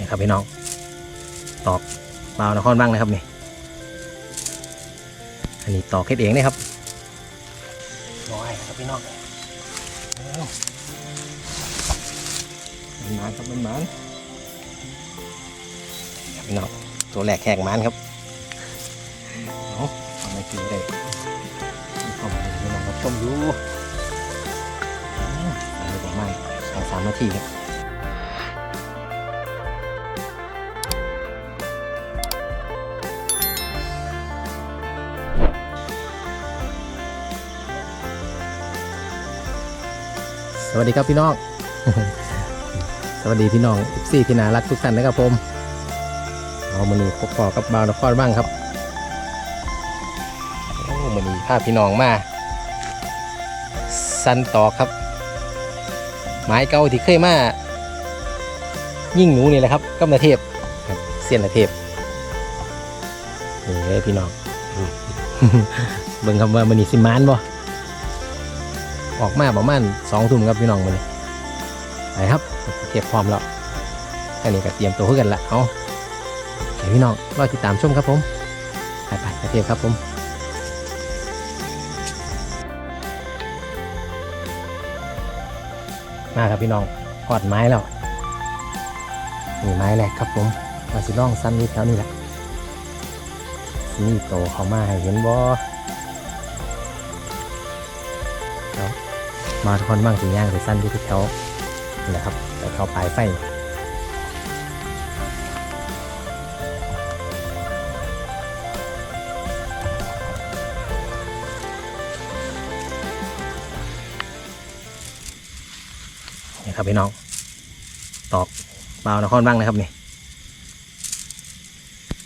นี่ครับพี่น้อง ตอกบาวนครบ้างนะครับนี่ อันนี้ตอกเฮ็ดเองนะครับน้อยครับพี่น้องเอามันหมานครับมันหมานครับพี่น้องตัวแรกแขกหมานครับเอาทำไมกินได้มีความหมายพี่น้องรับชมอยู่เอาอันนี้ประมาณสองสามนาทีครับ วัสดีครับพี่น้อง สวัสดีพี่น้องซี่ที่น่ารักทุกท่านนะครับผมเอามือนี้พบปอกับบาวนครบ้างครับโอ้มือนี้พาพี่น้องมาสันตอครับ ไม้เก่าที่เคยมายิ่งหนูนี่แหละครับก็มาเทพเสียนละเทพนี่เลยพี่น้องเบิ่งคำว่ามันนี่สิมานบ่ ออกมาประมาณสองทุ่มครับพี่น้องมาเลยไปครับเก็บพร้อมแล้วแค่นี้ก็เตรียมตัวขึ้นกันละเอาไปพี่น้องรอติดตามชมครับผมไปไปไปเทียบครับผมมาครับพี่น้องกอดไม้แล้วนี่ไม้แรกครับผมมาสิล่องสั้นนิดแถวนี้แหละนี่โตเขามาให้เห็นบ่ มาทุกคนบ้างสีย่างไปสั้นที่แถวนี่แหละครับไปเขาปลายไฟนี่ครับพี่น้อง ตอกเบาวนครบ้างนะครับนี่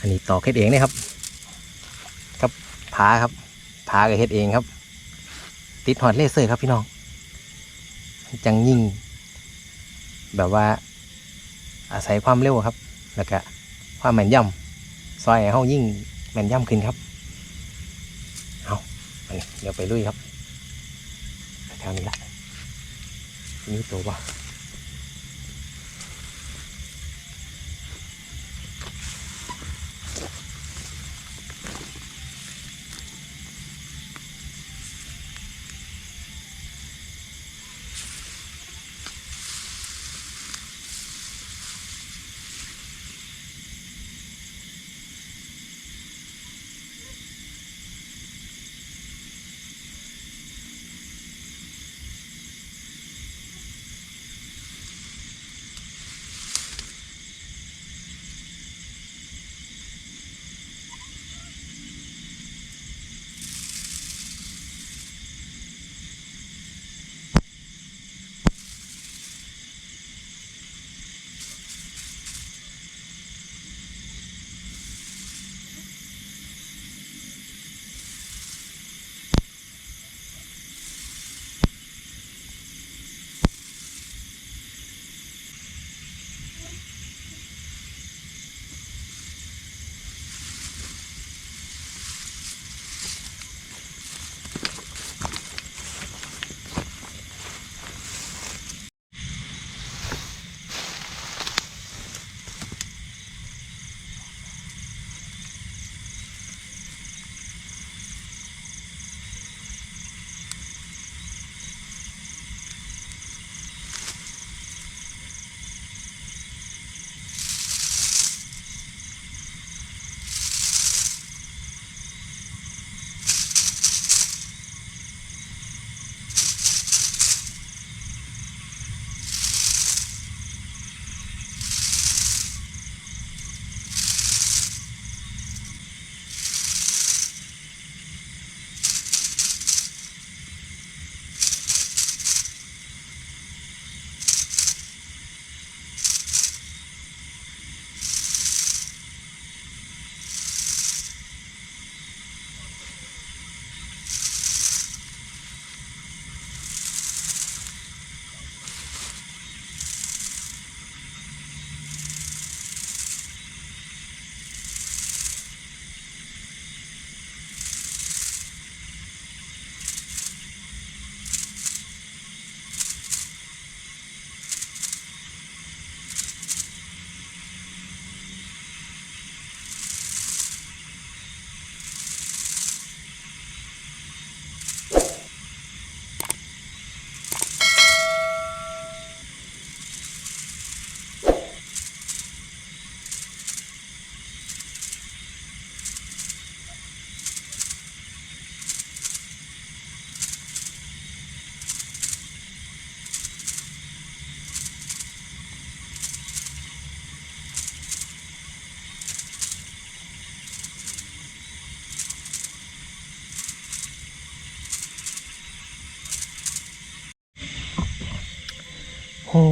อันนี้ตอกเฮ็ดเองนะครับ ครับผาครับผากับเฮ็ดเองครับ ติดหอดเลเซอร์ครับพี่น้อง จังยิ่ง แบบว่า อาศัยความเร็วครับ แล้วก็ความแม่นยำซอยห้เฮายิ่งแม่นยำขึ้นครับเอาเดี๋ยวไปลุยครับแถวนี้ละนี่ตัวบ่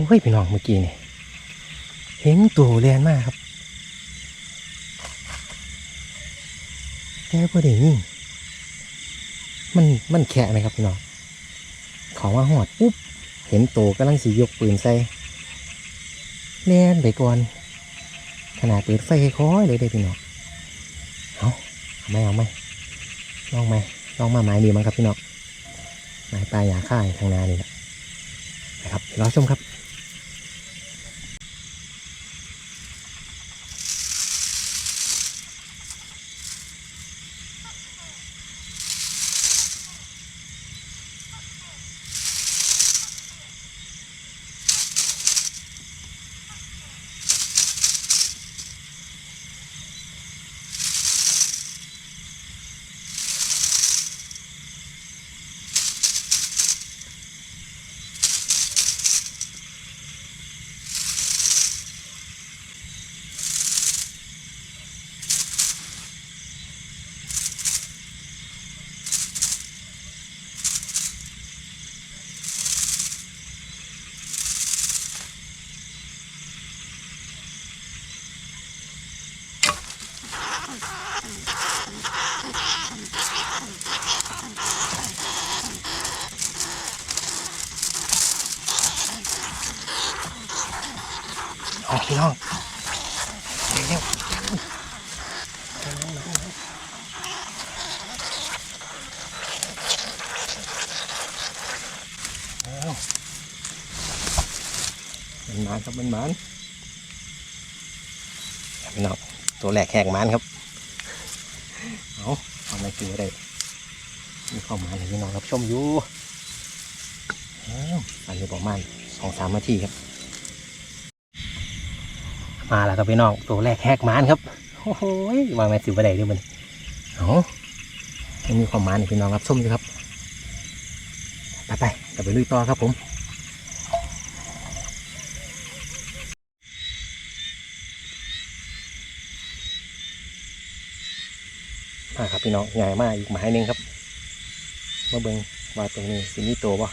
อ้ยพี่น้องเมื่อกี้นี่เห็นตัวเรียนมากครับ แต่พอได้ยิงมันมันแค่ไหมครับพี่น้องเของว่าหอดปุ๊บเห็นตัวกำลังสียกปืนใส่เล่นไปก่อน ขนาดเปิดไฟค่อยเลยเด้พี่น้องเอาเอาไหม่เอาไหมลองไหมลองมาไม้ดีมั้งครับพี่น้องไม้ปลายยาค่ายทางนานี่แหละนะครับรอชมครับ พี่น้องเร็วมันมานครับมันมานพี่น้องตัวแหลกแหกมันครับเอาเอาไม่กินก็ได้มีข้าวมันให้พี่น้องรับชมอยู่อ้าวอันนี้ประมาณสองสามนาทีครับ มาแล้วครับพี่น้องตัวแรกแหกมานครับโอ้โหวางแมนสิบประเดี๋ยมันเอายังมีความมายให้พี่น้องรับชมอยู่ครับไปไปๆเราไปลุยต่อครับผมมาครับพี่น้องใหญ่มากอีกหมายหนึ่งครับมาเบิ่งว่าตรงนี้สิมีตัวบ่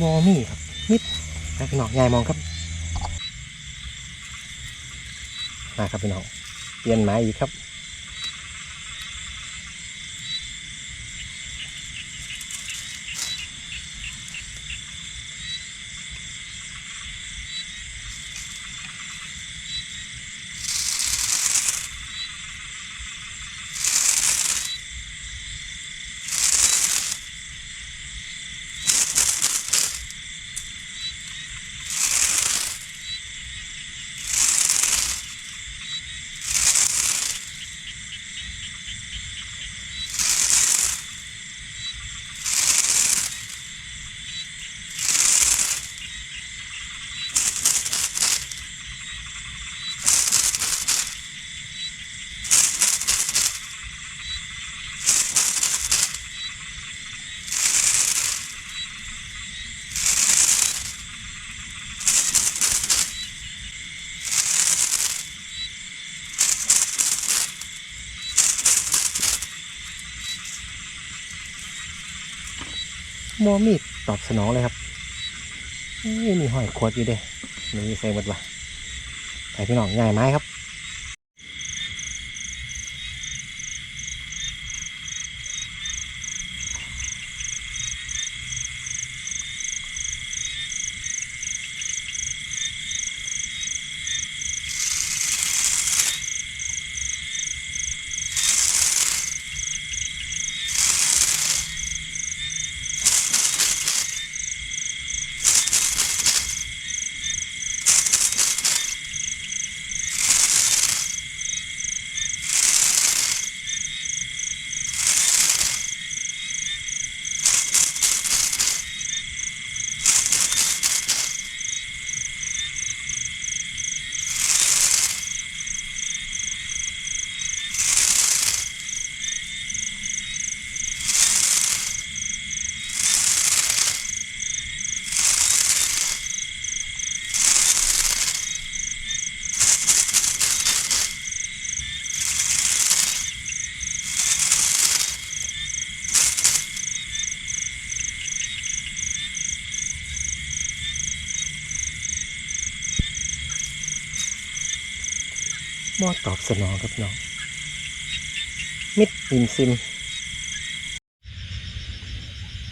มอมี่ครับมิดนะพี่น้องยายมองครับมาครับพี่น้องเปลี่ยนไม้อีกครับ มอมีดตอบสนองเลยครับนี่มีห้อยขวดอยู่เด้มีใส่หมดวะไปพี่น้องง่ายไม้ครับ มอตอบสนองครับพี่น้อง มิดริมซิม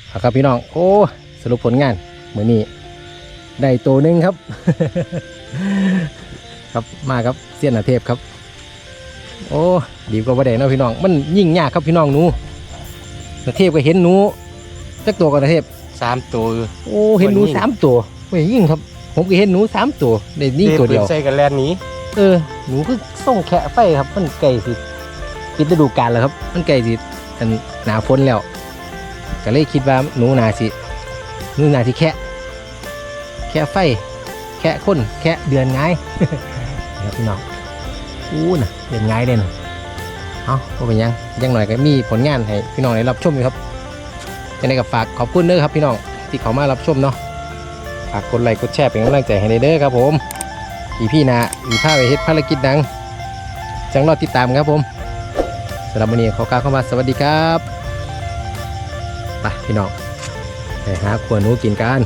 เอาครับพี่น้อง โอ้ สรุปผลงานมือนี้ได้ตัวหนึ่งครับ ครับมาครับเสี้ยนอาเทพครับ โอ้ดีกว่าประเด็นเนาะพี่น้อง มันยิ่งยากครับพี่น้องหนูอาเทพก็เห็นหนูจักตัวก่อนอาเทพสามตัวโอ้เห็นหนูมันยิ่งสามตัวไม่ยิ่งครับ ผมก็เห็นหนูสามตัวได้นี่ตัวเดียวใส่กันแลนหนี้ เออหนูคือ ส่งแคะไฟครับ มันไก่สิปิดฤดูกาลแล้วครับ มันไก่สิอันหนาฝนแล้วก็เลยคิดว่าหนูนาสิหนูนาสิแคะแคะไฟ แคะคนแคะเดือนไงครับพี่น้องอู้น่ะเดือนไงายเด่นะเอาก็เป็นยังยังหน่อยก็มีผลงานให้พี่น้องได้รับชมอยู่ครับยังไงก็ฝากขอบคุณเด้อครับพี่น้องที่เขามารับชมเนาะฝากกดไลค์กดแชร์เป็นกำลังใจให้เด้อครับผมอีพี่นาอีผ้าไปเฮ็ดภารกิจดัง จังรอติดตามครับผมสำหรับวันนี้ขอกล่าวเข้ามาสวัสดีครับไปพี่น้องไปหาขวหนูกินกัน